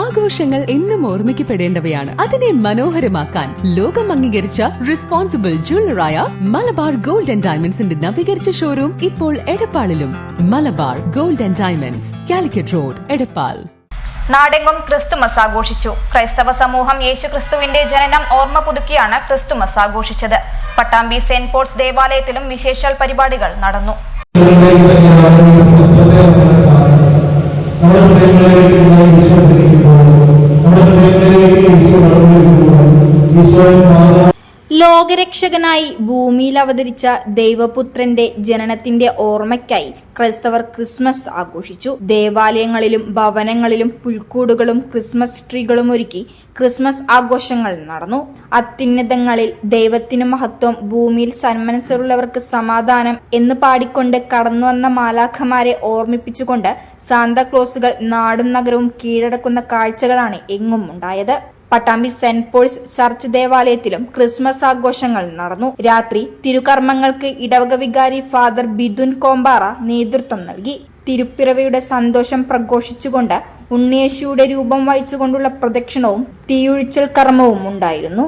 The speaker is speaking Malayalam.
ആഘോഷങ്ങൾ എന്നും ഓർമ്മിക്കപ്പെടേണ്ടവയാണ്. അതിനെ മനോഹരമാക്കാൻ ലോകം അംഗീകരിച്ച റെസ്പോൺസിബിൾ ജ്വല്ലറായ മലബാർ ഗോൾഡ് ആൻഡ് ഡയമണ്ട്സിന്റെ നവീകരിച്ച ഷോറൂം ഇപ്പോൾ എടപ്പാളിലും. Malabar gold and diamonds Calicut road Edappal. നാടെങ്ങും ക്രിസ്തുമസ് ആഘോഷിച്ചു. ക്രൈസ്തവ സമൂഹം യേശുക്രിസ്തുവിന്റെ ജനനം ഓർമ്മ പുതുക്കിയാണ് ക്രിസ്തുമസ് ആഘോഷിച്ചത്. പട്ടാമ്പി സെന്റ് പോൾസ് ദേവാലയത്തിലും വിശേഷാൽ പരിപാടികൾ നടന്നു. നമ്മുടെ ഹൃദയങ്ങളിലേക്ക് ഇന്ന് ഈശോ ജനിക്കുമ്പോൾ നമ്മുടെ ഹൃദയങ്ങളിലേക്ക് ഈശോ കടന്നു വരുമ്പോൾ ഈശോയെ മാതാ ലോകരക്ഷകനായി ഭൂമിയിൽ അവതരിച്ച ദൈവപുത്രന്റെ ജനനത്തിന്റെ ഓർമ്മയ്ക്കായി ക്രൈസ്തവർ ക്രിസ്മസ് ആഘോഷിച്ചു. ദേവാലയങ്ങളിലും ഭവനങ്ങളിലും പുൽക്കൂടുകളും ക്രിസ്മസ് ട്രീകളും ഒരുക്കി ക്രിസ്മസ് ആഘോഷങ്ങൾ നടന്നു. അത്യുന്നതങ്ങളിൽ ദൈവത്തിന് മഹത്വം ഭൂമിയിൽ സന്മനസ്സുള്ളവർക്ക് സമാധാനം എന്ന് പാടിക്കൊണ്ട് കടന്നുവന്ന മാലാഖമാരെ ഓർമ്മിപ്പിച്ചുകൊണ്ട് സാന്താക്ലോസുകൾ നാടും നഗരവും കീഴടക്കുന്ന കാഴ്ചകളാണ് എങ്ങും ഉണ്ടായത്. പട്ടാമ്പി സെന്റ് പോൾസ് ചർച്ച് ദേവാലയത്തിലും ക്രിസ്മസ് ആഘോഷങ്ങൾ നടന്നു. രാത്രി തിരുകർമ്മങ്ങൾക്ക് ഇടവക വികാരി ഫാദർ ബിദുൻ കോമ്പാറ നേതൃത്വം നൽകി. തിരുപ്പിറവിയുടെ സന്തോഷം പ്രഘോഷിച്ചുകൊണ്ട് ഉണ്ണിയേശുയുടെ രൂപം വഹിച്ചുകൊണ്ടുള്ള പ്രദക്ഷിണവും തീയൊഴിച്ചൽ കർമ്മവും ഉണ്ടായിരുന്നു.